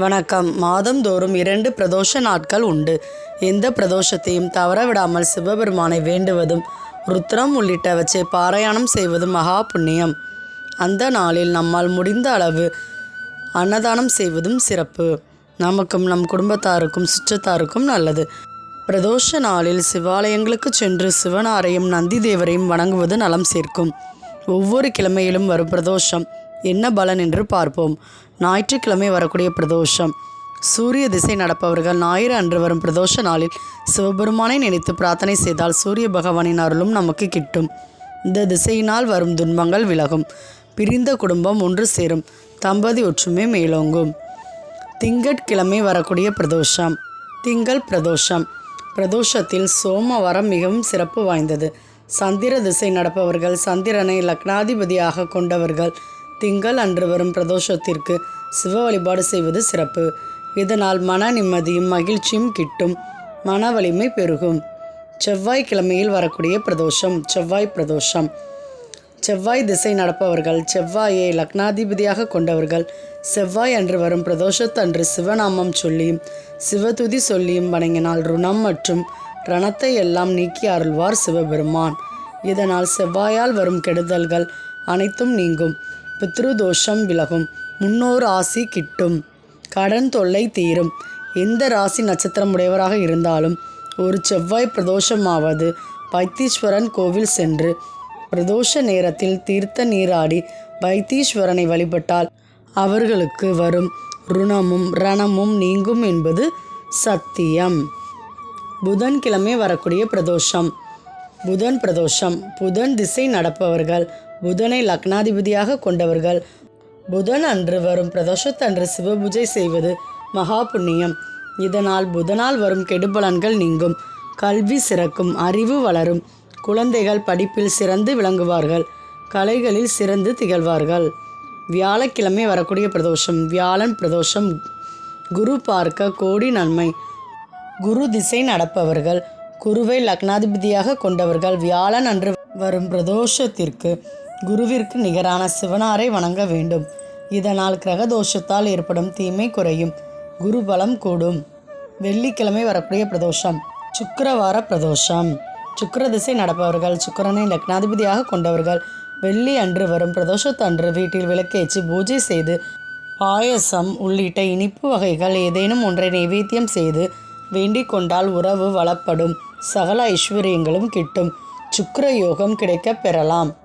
வணக்கம். மாதந்தோறும் இரண்டு பிரதோஷ நாட்கள் உண்டு. எந்த பிரதோஷத்தையும் தவறவிடாமல் சிவபெருமானை வேண்டுவதும் ருத்ரம் உள்ளிட்டவற்றை பாராயணம் செய்வதும் மகா புண்ணியம். அந்த நாளில் நம்மால் முடிந்த அளவு அன்னதானம் செய்வதும் சிறப்பு. நமக்கும் நம் குடும்பத்தாருக்கும் சுற்றத்தாருக்கும் நல்லது. பிரதோஷ நாளில் சிவாலயங்களுக்கு சென்று சிவனாரையும் நந்தி தேவரையும் வணங்குவது நலம் சேர்க்கும். ஒவ்வொரு கிழமையிலும் வரும் பிரதோஷம் என்ன பலன் என்று பார்ப்போம். ஞாயிற்றுக்கிழமை வரக்கூடிய பிரதோஷம். சூரிய திசை நடப்பவர்கள் ஞாயிறு அன்று வரும் பிரதோஷ நாளில் சிவபெருமானை நினைத்து பிரார்த்தனை செய்தால் சூரிய பகவானின் அருளும் நமக்கு கிட்டும். இந்த திசையினால் வரும் துன்பங்கள் விலகும். பிரிந்த குடும்பம் ஒன்று சேரும். தம்பதி ஒற்றுமை மேலோங்கும். திங்கட்கிழமை வரக்கூடிய பிரதோஷம். திங்கள் பிரதோஷம். பிரதோஷத்தில் சோமவாரம் மிகவும் சிறப்பு வாய்ந்தது. சந்திர திசை நடப்பவர்கள் சந்திரனை லக்னாதிபதியாக கொண்டவர்கள். திங்கள் அன்று வரும் பிரதோஷத்திற்கு சிவ வழிபாடு செய்வது சிறப்பு. இதனால் மன நிம்மதியும் மகிழ்ச்சியும் கிட்டும். மன வலிமை பெருகும். செவ்வாய்க்கிழமையில் வரக்கூடிய பிரதோஷம் செவ்வாய் பிரதோஷம். செவ்வாய் திசை நடப்பவர்கள் செவ்வாயை லக்னாதிபதியாக கொண்டவர்கள் செவ்வாய் அன்று வரும் பிரதோஷத்தன்று சிவநாமம் சொல்லியும் சிவதுதி சொல்லியும் வணங்கினால் ருணம் மற்றும் ரணத்தை எல்லாம் நீக்கி அருள்வார் சிவபெருமான். இதனால் செவ்வாயால் வரும் கெடுதல்கள் அனைத்தும் நீங்கும். பித்ருதோஷம் விலகும். முன்னோர் ஆசி கிட்டும். கடன் தொல்லை தீரும். எந்த ராசி நட்சத்திரம் உடையவராக இருந்தாலும் ஒரு செவ்வாய் பிரதோஷமாவது வைத்தீஸ்வரன் கோவில் சென்று பிரதோஷ நேரத்தில் தீர்த்த நீராடி வைத்தீஸ்வரனை வழிபட்டால் அவர்களுக்கு வரும் ருணமும் ரணமும் நீங்கும் என்பது சத்தியம். புதன்கிழமை வரக்கூடிய பிரதோஷம். புதன் பிரதோஷம். புதன் திசை நடப்பவர்கள் புதனை லக்னாதிபதியாக கொண்டவர்கள். புதன் அன்று வரும் பிரதோஷத்தன்று சிவபூஜை செய்வது மகா புண்ணியம் இதனால் புதனால் வரும் கெடுபலன்கள் நீங்கும். கல்வி சிறக்கும் அறிவு வளரும். குழந்தைகள் படிப்பில் சிறந்து விளங்குவார்கள். கலைகளில் சிறந்து திகழ்வார்கள். வியாழக்கிழமை வரக்கூடிய பிரதோஷம் வியாழன் பிரதோஷம் குரு பார்க்க கோடி நன்மை. குரு திசை நடப்பவர்கள் குருவை லக்னாதிபதியாக கொண்டவர்கள் வியாழன் அன்று வரும் பிரதோஷத்திற்கு குருவிற்கு நிகரான சிவனாரை வணங்க வேண்டும். இதனால் கிரகதோஷத்தால் ஏற்படும் தீமை குறையும். குரு பலம் கூடும். வெள்ளிக்கிழமை வரக்கூடிய பிரதோஷம். சுக்கரவார பிரதோஷம். சுக்கர திசை நடப்பவர்கள் சுக்கரனை லக்னாதிபதியாக கொண்டவர்கள் வெள்ளி அன்று வரும் பிரதோஷத்தன்று வீட்டில் விளக்கேற்றி பூஜை செய்து பாயசம் உள்ளிட்ட இனிப்பு வகைகள் ஏதேனும் ஒன்றை நைவேத்தியம் செய்து வேண்டிக் கொண்டால் உறவு வளப்படும். சகல ஐஸ்வர்யங்களும் கிட்டும். சுக்கர யோகம் கிடைக்கப் பெறலாம்.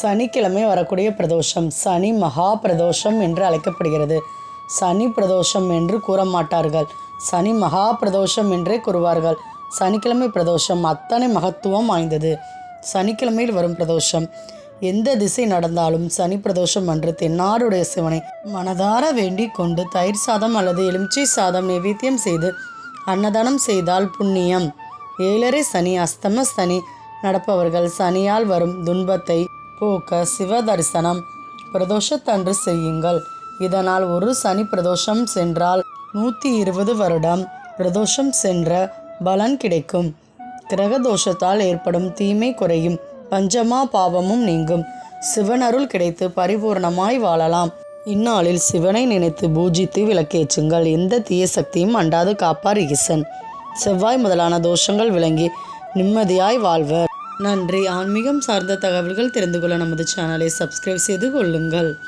சனிக்கிழமை வரக்கூடிய பிரதோஷம். சனி மகா பிரதோஷம் என்று அழைக்கப்படுகிறது. சனி பிரதோஷம் என்று கூற மாட்டார்கள். சனி மகா பிரதோஷம் என்றே கூறுவார்கள். சனிக்கிழமை பிரதோஷம் அத்தனை மகத்துவம் வாய்ந்தது. சனிக்கிழமையில் வரும் பிரதோஷம். எந்த திசை நடந்தாலும் சனி பிரதோஷம் அன்று தென்னாடுடைய சிவனை மனதார வேண்டி கொண்டு தயிர் சாதம் அல்லது எலுமிச்சை சாதம் நைவேத்தியம் செய்து அன்னதானம் செய்தால் புண்ணியம். ஏழரை சனி அஸ்தம சனி நடப்பவர்கள் சனியால் வரும் துன்பத்தை போக்க சிவ தரிசனம். பிரதோஷத்தன்று செய்யுங்கள். இதனால் ஒரு சனி பிரதோஷம் சென்றால் நூற்றி இருபது வருடம் பிரதோஷம் சென்ற பலன் கிடைக்கும். கிரக தோஷத்தால் ஏற்படும் தீமை குறையும். பஞ்சமா பாவமும் நீங்கும். சிவனருள் கிடைத்து பரிபூர்ணமாய் வாழலாம். இந்நாளில் சிவனை நினைத்து பூஜித்து விளக்கேற்றுங்கள். எந்த தீய சக்தியும் அண்டாது காப்பார் ஈசன் செவ்வாய் முதலான தோஷங்கள் விளங்கி நிம்மதியாய் வாழ்வர். நன்றி. ஆன்மீகம் சார்ந்த தகவல்கள் தெரிந்து கொள்ள நமது சேனலை சப்ஸ்கிரைப் செய்து கொள்ளுங்கள்.